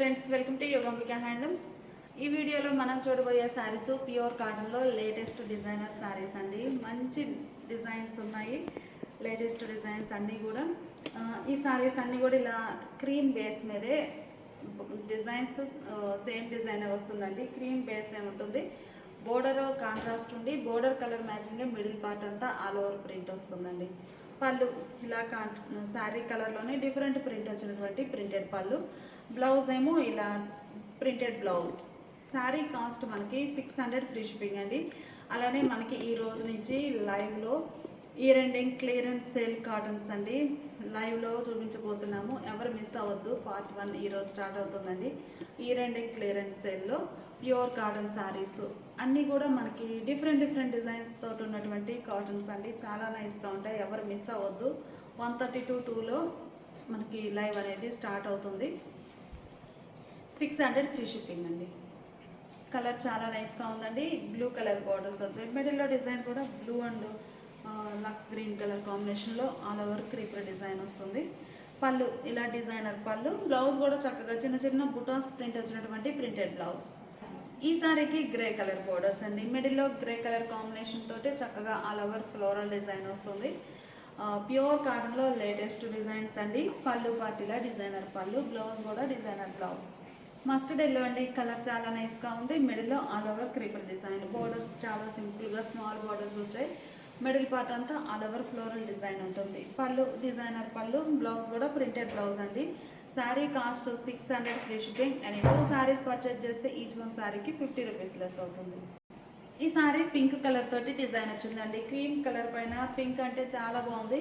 Friends welcome to Yogambika handlooms ఈ వీడియోలో మనం చూడబోయే శారీస్ ప్యూర్ కాటన్లో లేటెస్ట్ డిజైనర్ శారీస్ అండి. మంచి డిజైన్స్ ఉన్నాయి. లేటెస్ట్ డిజైన్స్ అన్నీ కూడా. ఈ శారీస్ అన్నీ కూడా ఇలా క్రీమ్ బేస్ మీదే డిజైన్స్ సేమ్ డిజైన్ వస్తుందండి. క్రీమ్ బేస్ ఏ ఉంటుంది? బోర్డర్ కాంట్రాస్ట్ ఉండి border colour matching middle part అంతా ఆల్ ఓవర్ ప్రింట్ వస్తుందండి. పళ్ళు ఇలా కాంట్ శారీ కలర్లోనే డిఫరెంట్ ప్రింట్ వచ్చినటువంటి ప్రింటెడ్ పళ్ళు. బ్లౌజ్ ఏమో ఇలా ప్రింటెడ్ బ్లౌజ్ శారీ కాస్ట్ మనకి సిక్స్ హండ్రెడ్ ఫ్రీ షిప్పింగ్ అండి. అలానే మనకి ఈ రోజు నుంచి లైవ్లో year ending clearance sale cottons అండి. లైవ్లో చూపించబోతున్నాము. ఎవరు మిస్ అవ్వద్దు. పార్ట్ వన్ ఈరోజు స్టార్ట్ అవుతుందండి. ఇయర్ ఎండింగ్ క్లియరెన్స్ సేల్లో ప్యూర్ కాటన్ శారీస్ అన్నీ కూడా మనకి డిఫరెంట్ డిఫరెంట్ డిజైన్స్ తోటి ఉన్నటువంటి కాటన్స్ అండి. చాలా నైస్గా ఉంటాయి. ఎవరు మిస్ అవ్వద్దు. వన్ థర్టీ టూ టూలో మనకి లైవ్ అనేది స్టార్ట్ అవుతుంది. సిక్స్ హండ్రెడ్ ఫ్రీ షిప్పింగ్ అండి. కలర్ చాలా నైస్గా ఉందండి. బ్లూ కలర్ బార్డర్స్ వచ్చాయి. మిడిల్లో డిజైన్ కూడా బ్లూ అండ్ లక్స్ గ్రీన్ కలర్ కాంబినేషన్లో ఆల్ ఓవర్ క్రీపర్ డిజైన్ వస్తుంది. పళ్ళు ఇలా డిజైనర్ పళ్ళు. బ్లౌజ్ కూడా చక్కగా చిన్న చిన్న బుటాస్ ప్రింట్ వచ్చినటువంటి ప్రింటెడ్ బ్లౌజ్. ఈ సారీకి గ్రే కలర్ బోర్డర్స్ అండి. మిడిల్లో గ్రే కలర్ కాంబినేషన్ తోటి చక్కగా ఆల్ ఓవర్ ఫ్లోరల్ డిజైన్ వస్తుంది. ప్యూర్ కాటన్లో లేటెస్ట్ డిజైన్స్ అండి. పళ్ళు పార్టీలా డిజైనర్ పళ్ళు బ్లౌజ్ కూడా డిజైనర్ బ్లౌజ్. మస్టర్డ్ ఎల్లో అండి కలర్ చాలా నైస్గా ఉంది. మిడిల్లో all over creeper design borders చాలా సింపుల్గా స్మాల్ బోర్డర్స్ వచ్చాయి. మిడిల్ పార్ట్ అంతా ఆల్ ఓవర్ ఫ్లోరల్ డిజైన్ ఉంటుంది. పళ్ళు డిజైనర్ పళ్ళు బ్లౌజ్ కూడా ప్రింటెడ్ బ్లౌజ్ అండి. Sari cost six hundred free shipping and two saris purchase చేస్తే ఈచ్ వన్ శారీకి ఫిఫ్టీ రూపీస్ లెస్ అవుతుంది. ఈ సారీ పింక్ కలర్ తోటి డిజైన్ వచ్చిందండి. క్రీమ్ కలర్ పైన పింక్ అంటే చాలా బాగుంది.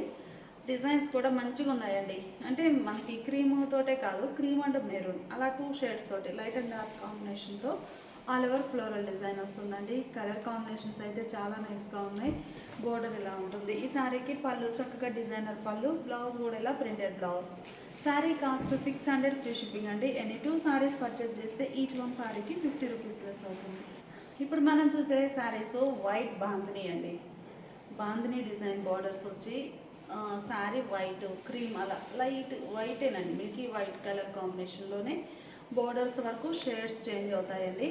డిజైన్స్ కూడా మంచిగా ఉన్నాయండి. అంటే మనకి క్రీమ్ తోటే కాదు క్రీమ్ అండ్ మెరూన్ అలా టూ షేడ్స్ తోటి లైట్ అండ్ డార్క్ కాంబినేషన్తో ఆల్ ఓవర్ ఫ్లోరల్ డిజైన్ వస్తుందండి. కలర్ కాంబినేషన్స్ అయితే చాలా నైస్గా ఉన్నాయి. బోర్డర్ ఇలా ఉంటుంది. ఈ శారీకి పళ్ళు చక్కగా డిజైనర్ పళ్ళు బ్లౌజ్ కూడా ఇలా printed blouse. Sari cost six hundred free shipping అండి. ఎనీ టూ శారీస్ పర్చేజ్ చేస్తే ఈచ్ వన్ శారీకి ఫిఫ్టీ రూపీస్ లెస్ అవుతుంది. ఇప్పుడు మనం చూసే శారీస్ వైట్ బాందిని అండి. బాందిని డిజైన్ బార్డర్స్ వచ్చి శారీ వైట్ క్రీమ్ అలా లైట్ వైటేనండి. మిల్కీ వైట్ కలర్ కాంబినేషన్లోనే బోర్డర్స్ వరకు షేడ్స్ చేంజ్ అవుతాయండి.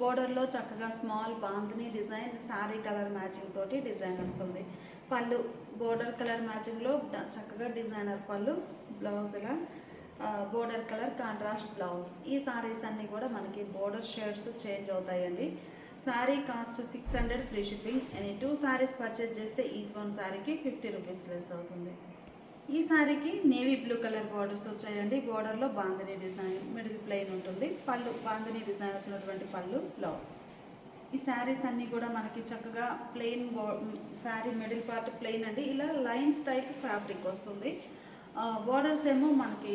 బోర్డర్లో చక్కగా small bandhani design sari colour matching తోటి డిజైన్ వస్తుంది. పళ్ళు బోర్డర్ కలర్ మ్యాచింగ్లో చక్కగా డిజైనర్ పళ్ళు బ్లౌజ్గా బోర్డర్ కలర్ కాంట్రాస్ట్ బ్లౌజ్. ఈ శారీస్ అన్నీ కూడా మనకి బోర్డర్ షేడ్స్ చేంజ్ అవుతాయండి. Sari cost six hundred free shipping. Any two saris purchase చేస్తే ఈచ్ వన్ శారీకి ఫిఫ్టీ రూపీస్ లెస్ అవుతుంది. ఈ శారీకి నేవీ బ్లూ కలర్ బార్డర్స్ వచ్చాయండి. బార్డర్లో బాంధనీ డిజైన్ మిడిల్ ప్లెయిన్ ఉంటుంది. పళ్ళు బాంధనీ డిజైన్ వచ్చినటువంటి పళ్ళు బ్లౌజ్ ఈ శారీస్ అన్నీ కూడా మనకి చక్కగా ప్లెయిన్ బో శారీ మిడిల్ పార్ట్ ప్లెయిన్ అండి. ఇలా లైన్స్ టైప్ ఫ్యాబ్రిక్ వస్తుంది. బార్డర్స్ ఏమో మనకి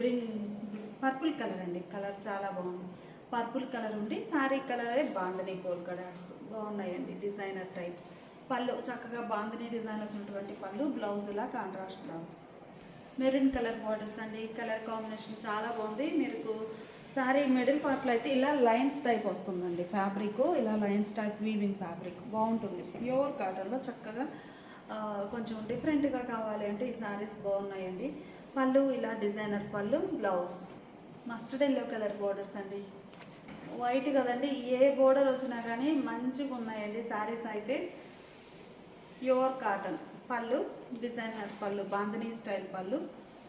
బ్రింగ్ పర్పుల్ కలర్ అండి. కలర్ చాలా బాగుంది. పర్పుల్ కలర్ ఉండి శారీ కలరే బాందని గోల్ బాగున్నాయండి డిజైనర్ టైప్. పళ్ళు చక్కగా బాందని డిజైన్ వచ్చినటువంటి పళ్ళు బ్లౌజ్ ఇలా contrast blouse. Maroon colour borders అండి కలర్ కాంబినేషన్ చాలా బాగుంది. మీకు శారీ మిడిల్ పార్ట్లో అయితే ఇలా లైన్స్ టైప్ వస్తుందండి ఫ్యాబ్రిక్. ఇలా లైన్స్ టైప్ వీవింగ్ ఫ్యాబ్రిక్. బాగుంటుంది. ప్యూర్ కాటన్లో చక్కగా కొంచెం డిఫరెంట్గా కావాలి అంటే ఈ శారీస్ బాగున్నాయండి. పళ్ళు ఇలా designer pallu blouse. Mustard yellow colour borders అండి. వైట్ కదండి. ఏ బోర్డర్ వచ్చినా కానీ మంచిగా ఉన్నాయండి శారీస్ అయితే. ప్యూర్ కాటన్ పళ్ళు డిజైనర్ పళ్ళు బాంధనీ స్టైల్ పళ్ళు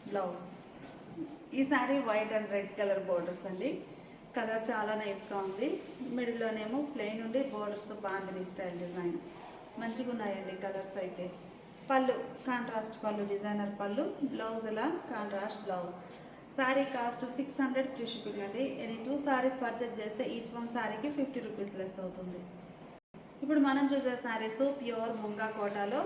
బ్లౌజ్ ఈ sari white and red colour borders అండి. కలర్ చాలా నైస్గా ఉంది. మిడిల్లోనేమో ప్లెయిన్ ఉండి బోర్డర్స్ బాంధనీ స్టైల్ డిజైన్ మంచిగా ఉన్నాయండి కలర్స్ అయితే. పళ్ళు contrast pallu designer pallu blouse ఇలా contrast blouse sari cost six hundred free shipping అండి ఎనీ టూ శారీస్ పర్చేజ్ చేస్తే ఈచ్ వన్ శారీకి ఫిఫ్టీ రూపీస్ లెస్ అవుతుంది. ఇప్పుడు మనం చూసే శారీస్ ప్యూర్ ముంగా కోటాలో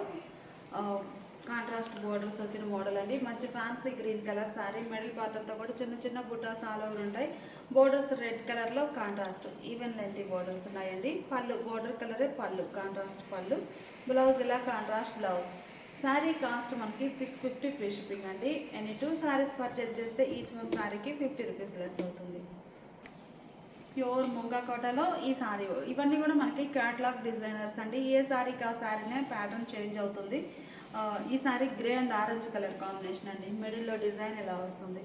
కాంట్రాస్ట్ బోర్డర్స్ వచ్చిన మోడల్ అండి. మంచి fancy green colour sari middle part అంతా కూడా చిన్న చిన్న బుటాస్ ఆల్ ఓవర్ ఉంటాయి. బోర్డర్స్ రెడ్ కలర్లో కాంట్రాస్ట్ ఈవెన్ లెంత్ బోర్డర్స్ ఉన్నాయండి. పళ్ళు బోర్డర్ కలరే పళ్ళు కాంట్రాస్ట్ పళ్ళు. బ్లౌజ్ ఇలా కాంట్రాస్ట్ బ్లౌజ్ శారీ కాస్ట్ మనకి సిక్స్ ఫిఫ్టీ ఫ్రీ షిప్పింగ్ అండి. ఎనీ టూ శారీస్ పర్చేజ్ చేస్తే ఈచ్ వన్ శారీకి ఫిఫ్టీ రూపీస్ లెస్ అవుతుంది. ప్యూర్ ముంగా కోటలో ఈ శారీ ఇవన్నీ కూడా మనకి క్యాట్లాగ్ డిజైనర్స్ అండి. ఏ శారీకి ఆ శారీనే ప్యాటర్న్ చేంజ్ అవుతుంది. ఈ sari grey and orange colour combination అండి. మిడిల్లో డిజైన్ ఇలా వస్తుంది?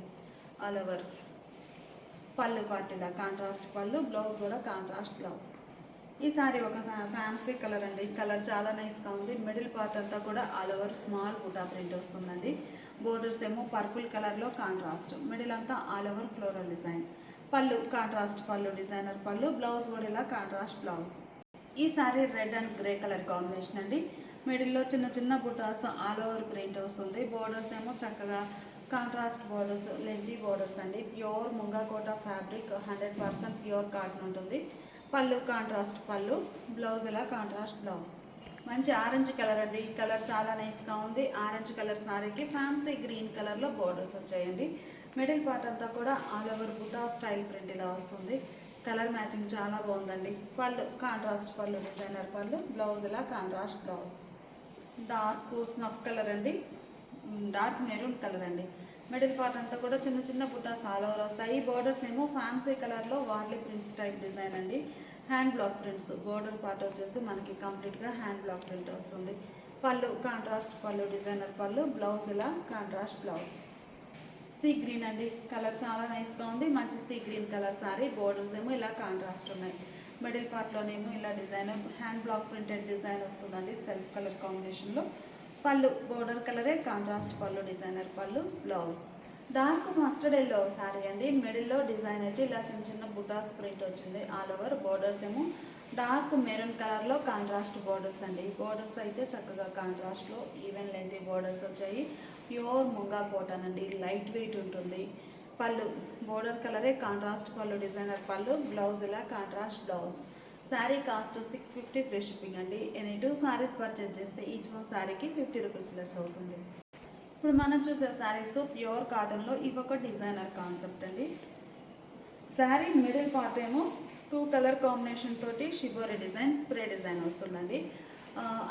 ఆల్ ఓవర్ పళ్ళు పార్టీలా కాంట్రాస్ట్ పళ్ళు బ్లౌజ్ కూడా కాంట్రాస్ట్ బ్లౌజ్ ఈ శారీ ఒక ఫ్యాన్సీ కలర్ అండి. కలర్ చాలా నైస్గా ఉంది. మిడిల్ పార్ట్ అంతా కూడా all over small buta print వస్తుందండి. బోర్డర్స్ ఏమో పర్పుల్ కలర్లో కాంట్రాస్ట్ మిడిల్ అంతా all over floral design pallu contrast pallu designer pallu blouse కూడా ఇలా కాంట్రాస్ట్ బ్లౌజ్ ఈ sari red and grey colour combination అండి. మిడిల్లో చిన్న చిన్న బుటాస్ ఆల్ ఓవర్ ప్రింట్ వస్తుంది. బోర్డర్స్ ఏమో చక్కగా కాంట్రాస్ట్ బోర్డర్స్ లెంతీ బోర్డర్స్ అండి. Pure munga kota fabric hundred percent pure cotton ఉంటుంది. పళ్ళు కాంట్రాస్ట్ పళ్ళు బ్లౌజ్ ఇలా కాంట్రాస్ట్ బ్లౌజ్ మంచి ఆరెంజ్ కలర్ అండి. ఈ కలర్ చాలా నైస్గా ఉంది. ఆరెంజ్ కలర్ సారీకి ఫ్యాన్సీ గ్రీన్ కలర్లో బోర్డర్స్ వచ్చాయండి. మిడిల్ పార్ట్ అంతా కూడా all over buta style print ఇలా వస్తుంది. కలర్ మ్యాచింగ్ చాలా బాగుందండి. పళ్ళు contrast pallu designer pallu blouse ఇలా contrast blouse dark snuff colour అండి. డార్క్ మెరూన్ కలర్ అండి. మిడిల్ పార్ట్ అంతా కూడా చిన్న చిన్న బుటాస్ ఆల్ ఓవర్ వస్తాయి. బోర్డర్స్ ఏమో ఫ్యాన్సీ కలర్లో వార్లీ ప్రింట్స్ టైప్ డిజైన్ అండి. Hand block prints border part వచ్చేసి మనకి కంప్లీట్గా హ్యాండ్ బ్లాక్ ప్రింట్ వస్తుంది. పళ్ళు contrast pallu designer pallu blouse ఇలా కాంట్రాస్ట్ బ్లౌజ్ సీ గ్రీన్ అండి. కలర్ చాలా నైస్గా ఉంది. మంచి sea green colour sari borders ఏమో ఇలా కాంట్రాస్ట్ ఉన్నాయి. మిడిల్ పార్ట్లోనేమో ఇలా design hand block printed design వస్తుందండి. సెల్ఫ్ కలర్ కాంబినేషన్లో పళ్ళు బోర్డర్ కలరే contrast pallu designer pallu blouse dark mustard yellow sari అండి. మిడిల్లో డిజైన్ అయితే ఇలా చిన్న చిన్న బుటాస్ ప్రింట్ వచ్చింది. ఆల్ ఓవర్ బోర్డర్స్ ఏమో డార్క్ మెరూన్ కలర్లో కాంట్రాస్ట్ బోర్డర్స్ అండి. బోర్డర్స్ అయితే చక్కగా కాంట్రాస్ట్లో ఈవెన్ లెంత్ బోర్డర్స్ వచ్చాయి. ప్యూర్ ముంగా కోటన్ అండి. లైట్ వెయిట్ ఉంటుంది. పళ్ళు బోర్డర్ కలరే contrast pallu designer pallu blouse ఇలా contrast blouse sari cost six fifty free shipping అండి. ఎనీ టూ శారీస్ పర్చేజ్ చేస్తే ఈచ్ వన్ శారీకి ఫిఫ్టీ రూపీస్ లెస్ అవుతుంది. ఇప్పుడు మనం చూసే శారీస్ ప్యూర్ కాటన్లో ఇవి ఒక డిజైనర్ కాన్సెప్ట్ అండి. శారీ మిడిల్ పార్ట్ ఏమో టూ కలర్ కాంబినేషన్ తోటి షిబోరి డిజైన్ స్ప్రే డిజైన్ వస్తుందండి.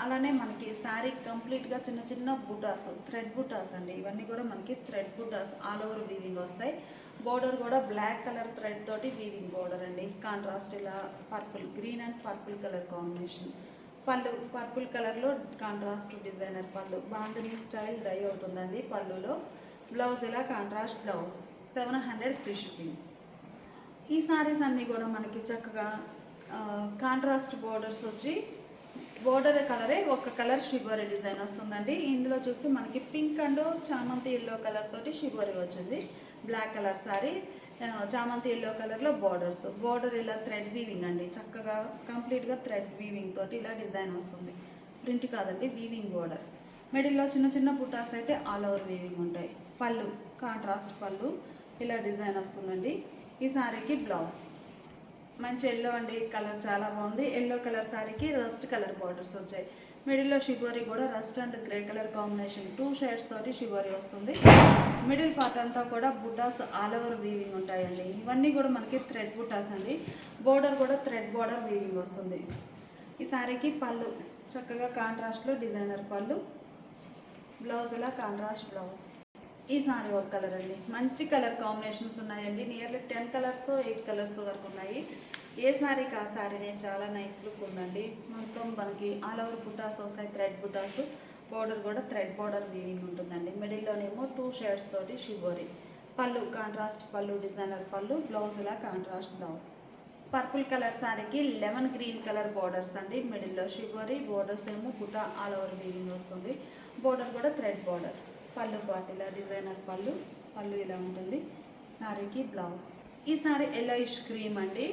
అలానే మనకి శారీ కంప్లీట్గా చిన్న చిన్న బుటాస్ థ్రెడ్ బుటాస్ అండి. ఇవన్నీ కూడా మనకి thread butas all over weaving వస్తాయి. బోర్డర్ కూడా బ్లాక్ కలర్ థ్రెడ్ తోటి వీవింగ్ బోర్డర్ అండి. కాంట్రాస్ట్ ఇలా purple green and purple colour combination pallu purple కలర్లో contrast designer pallu. Bandhani style dye అవుతుందండి పళ్ళులో. బ్లౌజ్ ఇలా contrast blouse seven hundred free shipping ఈ సారీస్ అన్నీ కూడా మనకి చక్కగా కాంట్రాస్ట్ బోర్డర్స్ వచ్చి బోర్డర్ కలరే ఒక కలర్ షిబోరి డిజైన్ వస్తుందండి. ఇందులో చూస్తే మనకి పింక్ అండ్ చామంతి ఎల్లో కలర్ తోటి షిబోరి వచ్చింది. బ్లాక్ కలర్ సారీ చామంతి ఎల్లో కలర్లో బోర్డర్స్ బోర్డర్ ఇలా థ్రెడ్ వీవింగ్ అండి. చక్కగా కంప్లీట్గా థ్రెడ్ వీవింగ్ తోటి ఇలా డిజైన్ వస్తుంది. ప్రింట్ కాదండి వీవింగ్ బోర్డర్ మిడిల్లో చిన్న చిన్న బుటాస్ అయితే ఆల్ ఓవర్ వీవింగ్ ఉంటాయి. పళ్ళు కాంట్రాస్ట్ పళ్ళు ఇలా డిజైన్ వస్తుందండి. ఈ సారీకి బ్లౌజ్ మంచి ఎల్లో అండి కలర్ చాలా బాగుంది. ఎల్లో కలర్ సారీకి రస్ట్ కలర్ బార్డర్స్ వచ్చాయి. మిడిల్లో షివరి కూడా rust and grey colour combination two shades తోటి షిబోరి వస్తుంది. మిడిల్ పార్ట్ అంతా కూడా బుటాస్ ఆల్ ఓవర్ వీవింగ్ ఉంటాయండి. ఇవన్నీ కూడా మనకి థ్రెడ్ బుటాస్ అండి. బోర్డర్ కూడా థ్రెడ్ బోర్డర్ వీవింగ్ వస్తుంది. ఈ శారీకి పళ్ళు చక్కగా కాంట్రాస్ట్లో డిజైనర్ పళ్ళు బ్లౌజ్ ఇలా కాంట్రాస్ట్ బ్లౌజ్ ఈ సారీ ఒక కలర్ అండి. మంచి కలర్ కాంబినేషన్స్ ఉన్నాయండి. Nearly ten colours eight colours వరకు ఉన్నాయి. ఏ శారీకి ఆ సారీ నేను చాలా నైస్ లుక్ ఉందండి. మొత్తం మనకి ఆల్ ఓవర్ బుటాస్ వస్తాయి థ్రెడ్ బుటాస్. బోర్డర్ కూడా థ్రెడ్ బోర్డర్ వీవింగ్ ఉంటుందండి. మిడిల్లోనేమో టూ షేడ్స్ తోటి shibori pallu contrast pallu designer pallu blouse ఇలా కాంట్రాస్ట్ బ్లౌజ్ పర్పుల్ కలర్ సారీకి లెమన్ గ్రీన్ కలర్ బోర్డర్స్ అండి. మిడిల్లో షిబోరి బోర్డర్స్ ఏమో బుటా ఆల్ ఓవర్ వీవింగ్ వస్తుంది. బోర్డర్ కూడా థ్రెడ్ బోర్డర్ పళ్ళు పార్ట్ ఇలా డిజైనర్ పళ్ళు పళ్ళు ఇలా ఉంటుంది. సారీకి బ్లౌజ్. ఈ సారీ ఎల్లోయిష్ క్రీమ్ అండి.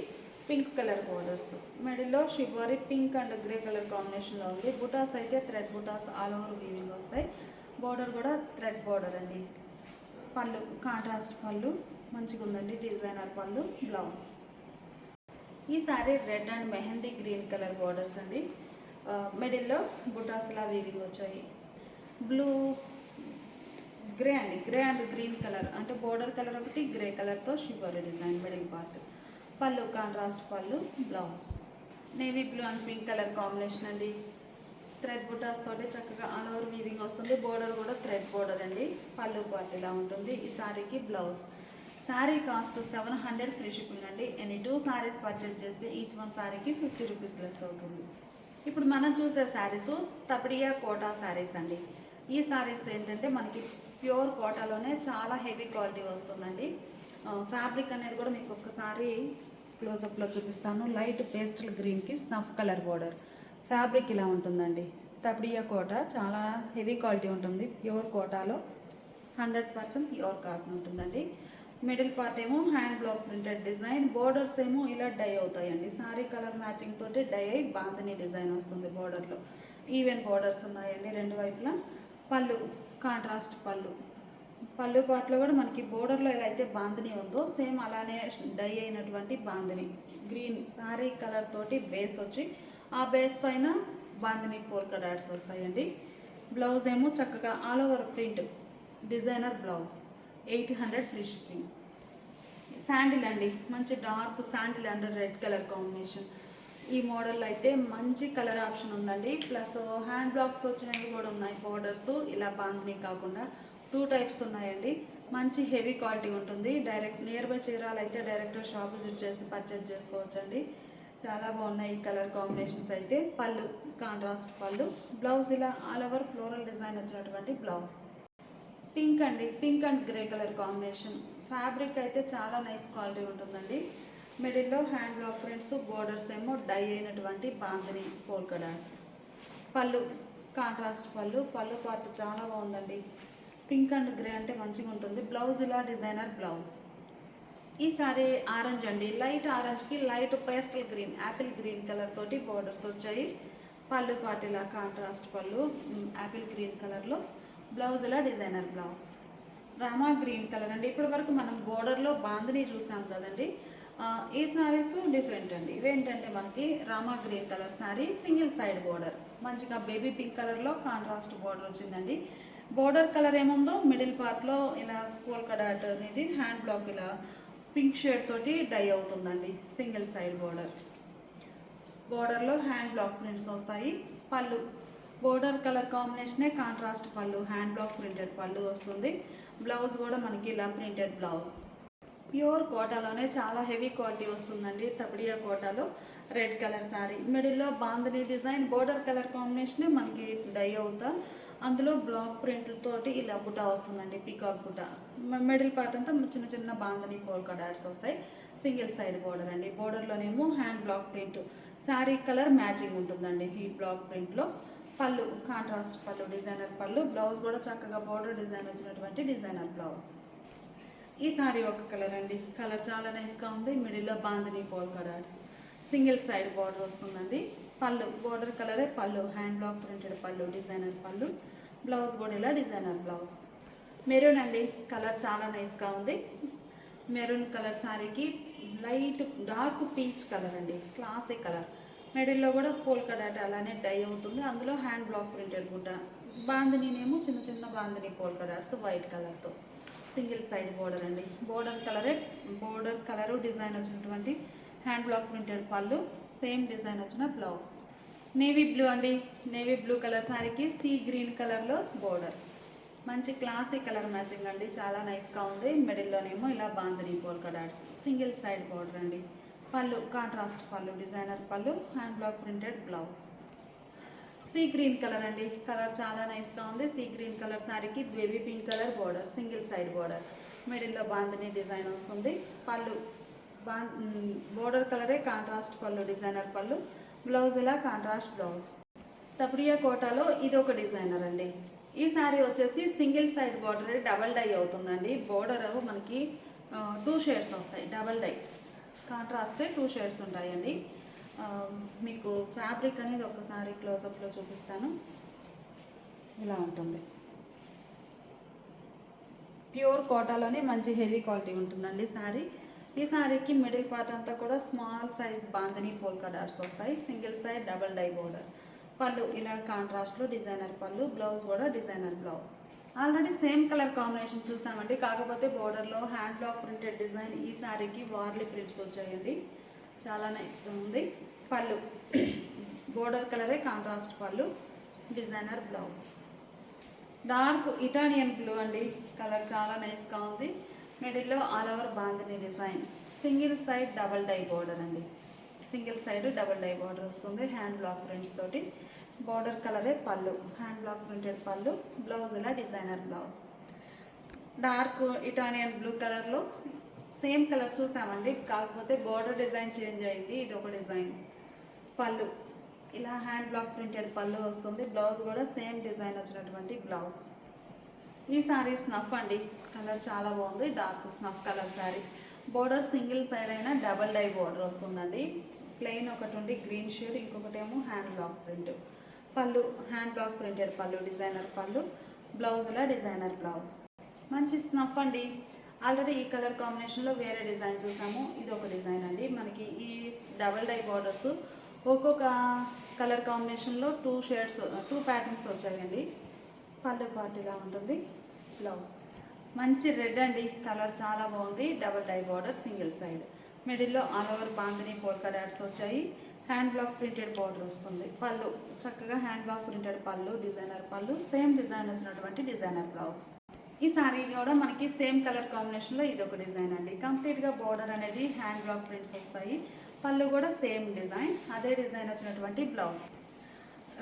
Pink colour borders. మిడిల్లో shibori pink and grey colour కాంబినేషన్లో ఉంది. బుటాస్ అయితే thread butas all over weaving వస్తాయి. బోర్డర్ కూడా థ్రెడ్ బోర్డర్ అండి. పళ్ళు కాంట్రాస్ట్ పళ్ళు మంచిగా ఉందండి. Designer pallu blouse. ఈ sari red and mehndi green colour borders అండి. మెడిల్లో మిడిల్లో బుటాస్లా వీవింగ్ వచ్చాయి. బ్లూ గ్రే అండి. గ్రే అండ్ గ్రీన్ కలర్ అంటే బోర్డర్ కలర్ ఒకటి గ్రే కలర్తో shibori design middle part pallu contrast pallu blouse navy blue and pink colour combination అండి. థ్రెడ్ బుటాస్ తోటి చక్కగా ఆల్ ఓవర్ వీవింగ్ వస్తుంది. బోర్డర్ కూడా థ్రెడ్ బోర్డర్ అండి. పళ్ళు పార్ట్ ఇలా ఉంటుంది. ఈ శారీకి blouse sari cost seven hundred free shipping అండి. ఎనీ టూ శారీస్ పర్చేజ్ చేస్తే ఈచ్ వన్ శారీకి ఫిఫ్టీ రూపీస్ లెస్ అవుతుంది. ఇప్పుడు మనం చూసే శారీస్ తపడియా కోటా శారీస్ అండి. ఈ శారీస్ ఏంటంటే మనకి ప్యూర్ కోటాలోనే చాలా హెవీ క్వాలిటీ వస్తుందండి. ఫ్యాబ్రిక్ అనేది కూడా మీకు ఒక్కసారి క్లోజప్లో చూపిస్తాను. లైట్ పేస్టల్ గ్రీన్కి స్నఫ్ కలర్ బోర్డర్. ఫ్యాబ్రిక్ ఇలా ఉంటుందండి. తబడియా కోట చాలా హెవీ క్వాలిటీ ఉంటుంది. ప్యూర్ కోటాలో హండ్రెడ్ పర్సెంట్ ప్యూర్ కాటన్ ఉంటుందండి. మిడిల్ పార్ట్ ఏమో hand block printed design. Borders ఏమో ఇలా డై అవుతాయండి. సారీ కలర్ మ్యాచింగ్ తోటి డై అయి బాందని డిజైన్ వస్తుంది బోర్డర్లో. ఈవెన్ బోర్డర్స్ ఉన్నాయండి రెండు వైపులా. పళ్ళు కాంట్రాస్ట్ పళ్ళు. పళ్ళు పాటలో కూడా మనకి బోర్డర్లో ఎలా అయితే బాందిని ఉందో సేమ్ అలానే డై అయినటువంటి బాందిని. గ్రీన్ సారీ కలర్ తోటి బేస్ వచ్చి ఆ బేస్ పైన బాందిని పోల్కా డాట్స్ వస్తాయండి. బ్లౌజ్ ఏమో చక్కగా all over print designer blouse eight hundred free shipping sandal అండి. మంచి dark sandal and red colour combination ఈ మోడల్ అయితే మంచి కలర్ ఆప్షన్ ఉందండి. ప్లస్ హ్యాండ్ బ్లాక్స్ వచ్చినవి కూడా ఉన్నాయి బోర్డర్స్ ఇలా బాందిని కాకుండా టూ టైప్స్ ఉన్నాయండి. మంచి హెవీ క్వాలిటీ ఉంటుంది. డైరెక్ట్ నియర్ బై చీరాలు అయితే డైరెక్ట్ షాప్ విజిట్ చేసి పర్చేజ్ చేసుకోవచ్చండి. చాలా బాగున్నాయి ఈ కలర్ కాంబినేషన్స్ అయితే. పళ్ళు కాంట్రాస్ట్ పళ్ళు. బ్లౌజ్ ఇలా ఆల్ ఓవర్ ఫ్లోరల్ డిజైన్ వచ్చినటువంటి బ్లౌజ్ పింక్ అండి. Pink and grey colour combination. Fabric అయితే చాలా నైస్ క్వాలిటీ ఉంటుందండి. మిడిల్లో హ్యాండ్ బ్లాక్ ప్రింట్స్ బోర్డర్స్ ఏమో డై అయినటువంటి bandhani polka dots. Pallu contrast pallu pallu part చాలా బాగుందండి. పింక్ అండ్ గ్రే అంటే మంచిగా ఉంటుంది. బ్లౌజ్ ఇలా డిజైనర్ బ్లౌజ్. ఈ సారీ ఆరెంజ్ అండి. Light ఆరెంజ్కి light pastel green apple green colour తోటి బోర్డర్స్ వచ్చాయి. పళ్ళు పార్ట్ ఇలా కాంట్రాస్ట్ పళ్ళు యాపిల్ గ్రీన్ కలర్లో బ్లౌజ్ ఇలా designer blouse. Rama green colour అండి. ఇప్పటి వరకు మనం బోర్డర్లో బాందిని చూసాం కదండి. ఈ సారీస్ డిఫరెంట్ అండి. ఇవేంటంటే మనకి rama green colour sari single side border మంచిగా బేబీ పింక్ కలర్లో కాంట్రాస్ట్ బోర్డర్ వచ్చిందండి. బోర్డర్ కలర్ ఏముందో మిడిల్ పార్ట్లో ఇలా పోల్కా డాట్ అనేది హ్యాండ్ బ్లాక్ ఇలా పింక్ షేడ్ తోటి డై అవుతుందండి. సింగిల్ సైడ్ బోర్డర్ బోర్డర్లో హ్యాండ్ బ్లాక్ ప్రింట్స్ వస్తాయి. Pallu. Border colour కాంబినేషనే contrast pallu. Hand block printed pallu వస్తుంది. బ్లౌజ్ కూడా మనకి ఇలా ప్రింటెడ్ బ్లౌజ్ ప్యూర్ కోటాలోనే చాలా హెవీ క్వాలిటీ వస్తుందండి తబడియా కోటాలో. రెడ్ కలర్ శారీ మిడిల్లో బాందని డిజైన్ బోర్డర్ కలర్ కాంబినేషనే మనకి డై అవుతా. అందులో బ్లాక్ ప్రింట్లతోటి ఇలా బుట్ట వస్తుందండి పీకాక్ బుట్ట మిడిల్ పార్ట్ అంతా చిన్న చిన్న బాందని పోల్కా డాట్స్ వస్తాయి. సింగిల్ సైడ్ బోర్డర్ అండి. బోర్డర్లోనేమో hand block print. Sari colour matching ఉంటుందండి ఈ బ్లాక్ ప్రింట్లో. పళ్ళు contrast pallu designer pallu blouse కూడా చక్కగా బోర్డర్ డిజైన్ వచ్చినటువంటి డిజైనర్ బ్లౌజ్. ఈ సారీ ఒక కలర్ అండి. కలర్ చాలా నైస్గా ఉంది. మిడిల్లో bandhani pole dots single side border వస్తుందండి. పళ్ళు బార్డర్ కలరే pallu. Hand block printed pallu designer pallu. Blouse కూడా ఇలా డిజైనర్ బ్లౌజ్. మెరూన్ అండి. కలర్ చాలా నైస్గా ఉంది. మెరూన్ కలర్ శారీకి లైట్ డార్క్ పీచ్ కలర్ అండి. Classic colour. మిడిల్లో కూడా పోల్కా డాట్ అలానే డై అవుతుంది. అందులో హ్యాండ్ బ్లాక్ ప్రింటెడ్ గుడ్డ బాందినీనేమో చిన్న చిన్న బాందిని పోల్కా డాట్స్ వైట్ కలర్తో. సింగిల్ సైడ్ బోర్డర్ అండి. బోర్డర్ కలరే బోర్డర్ కలరు డిజైన్ వచ్చినటువంటి hand block printed pallu same design వచ్చిన బ్లౌజ్. నేవీ బ్లూ అండి. నేవీ బ్లూ కలర్ శారీకి సీ గ్రీన్ కలర్లో బోర్డర్. మంచి క్లాసిక్ కలర్ మ్యాచింగ్ అండి. చాలా నైస్గా ఉంది. మిడిల్లోనేమో ఇలా bandhani polka dots. Single side border అండి. Pallu contrast pallu designer pallu hand block printed blouse. Sea green colour అండి. కలర్ చాలా నైస్గా ఉంది. సీ గ్రీన్ కలర్ శారీకి baby pink colour border single side border. మిడిల్లో బాందని డిజైన్ వస్తుంది. పళ్ళు బా బోర్డర్ కలరే contrast pallu designer pallu. Blouse ఇలా కాంట్రాస్ట్ బ్లౌజ్. తపుడియా కోటాలో ఇది ఒక డిజైనర్ అండి. ఈ శారీ వచ్చేసి single side border double dye అవుతుందండి. బోర్డర్ మనకి టూ షేడ్స్ వస్తాయి. Double dye. కాంట్రాస్టే టూ షేడ్స్ ఉంటాయండి. మీకు ఫ్యాబ్రిక్ అనేది ఒకసారి క్లోజప్లో చూపిస్తాను. ఇలా ఉంటుంది. ప్యూర్ కోటాలోనే మంచి హెవీ క్వాలిటీ ఉంటుందండి శారీ. ఈ శారీకి మిడిల్ పార్ట్ అంతా కూడా small size bandhani polka dots వస్తాయి. Single side double dye border. Pallu ఇలా కాంట్రాస్ట్లో డిజైనర్ పళ్ళు బ్లౌజ్ కూడా designer blouse. Already same colour combination చూసామండి. కాకపోతే బోర్డర్లో హ్యాండ్ బ్లాక్ ప్రింటెడ్ డిజైన్ ఈ శారీకి వార్లీ ప్రింట్స్ వచ్చాయండి. చాలా నైస్గా ఉంది. పళ్ళు. బోర్డర్ కలరే contrast pallu. Designer blouse dark Italian blue అండి. కలర్ చాలా నైస్గా ఉంది. మిడిల్లో all over bandhani design single side double dye border అండి. Single side double dye border వస్తుంది. హ్యాండ్ బ్లాక్ ప్రింట్స్ తోటి. బోర్డర్ కలరే pallu. Hand block printed pallu. Blouse ఇలా designer blouse dark Italian blue కలర్లో సేమ్ కలర్ చూసామండి. కాకపోతే border design change అయింది. ఇది ఒక డిజైన్ పళ్ళు. ఇలా హ్యాండ్ బ్లాక్ ప్రింటెడ్ పళ్ళు వస్తుంది. బ్లౌజ్ కూడా సేమ్ డిజైన్ వచ్చినటువంటి బ్లౌజ్ ఈ శారీ స్నఫ్ అండి. కలర్ చాలా బాగుంది. Dark snuff colour sari border single side అయినా డబల్ డై బోర్డర్ వస్తుందండి. ప్లెయిన్ ఒకటి ఉండి గ్రీన్ షేడ్ ఇంకొకటి ఏమో hand block print pallu. Hand block printed pallu designer pallu. బ్లౌజ్లా designer blouse మంచి స్నఫ్ అండి. ఆల్రెడీ ఈ కలర్ కాంబినేషన్లో వేరే డిజైన్ చూసాము. ఇది ఒక డిజైన్ అండి. మనకి ఈ డబల్ డై బార్డర్స్ ఒక్కొక్క కలర్ కాంబినేషన్లో టూ షేడ్స్ టూ ప్యాటర్న్స్ వచ్చాయండి. పళ్ళు పార్ట్ ఇలా ఉంటుంది. బ్లౌజ్. మంచి రెడ్ అండి. కలర్ చాలా బాగుంది. Double dye border single side. మిడిల్లో all over bandhani polka dots వచ్చాయి. హ్యాండ్ బ్లాక్ ప్రింటెడ్ బార్డర్ వస్తుంది. పళ్ళు. చక్కగా hand block printed pallu designer pallu. Same design వచ్చినటువంటి డిజైనర్ బ్లౌజ్. ఈ సారీ కూడా మనకి సేమ్ కలర్ కాంబినేషన్లో ఇది ఒక డిజైన్ అండి. కంప్లీట్గా బార్డర్ అనేది హ్యాండ్ బ్లాక్ ప్రింట్స్ వస్తాయి. పళ్ళు కూడా సేమ్ డిజైన్ అదే డిజైన్ వచ్చినటువంటి బ్లౌజ్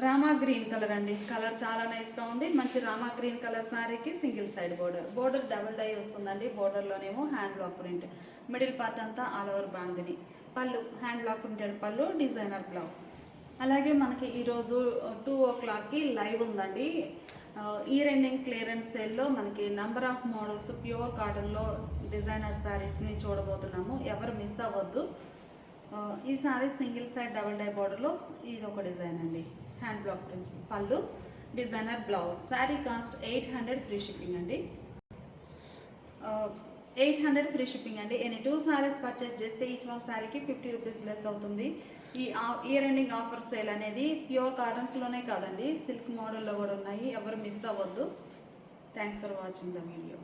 రామా గ్రీన్ కలర్ అండి. కలర్ చాలా నైస్గా ఉంది. మంచి రామా గ్రీన్ కలర్ సారీకి single side border border double dye వస్తుందండి. బోర్డర్లోనేమో hand block print middle part అంతా all over bandhani. Pallu hand block printed pallu designer blouse అలాగే మనకి ఈరోజు టూ ఓ క్లాక్కి లైవ్ ఉందండి. ఇయర్ ఎండింగ్ క్లియరెన్స్ సేల్లో మనకి నంబర్ ఆఫ్ మోడల్స్ ప్యూర్ కాటన్లో డిజైనర్ శారీస్ని చూడబోతున్నాము. ఎవరు మిస్ అవ్వద్దు. ఈ sari single side double dye బార్డర్లో ఇది ఒక డిజైన్ అండి. Hand block prints pallu designer blouse sari cost eight hundred free shipping అండి. ఎయిట్ హండ్రెడ్ ఫ్రీ షిప్పింగ్ అండి. ఎనీ టూ శారీస్ పర్చేస్ చేస్తే ఈచ్ వన్ శారీకి ఫిఫ్టీ రూపీస్ లెస్ అవుతుంది. ఈ ఇయర్ ఎండింగ్ ఆఫర్ సేల్ అనేది ప్యూర్ కాటన్స్లోనే కాదండి. సిల్క్ మోడల్లో కూడా ఉన్నాయి. ఎవరు మిస్ అవ్వద్దు. Thanks for watching the video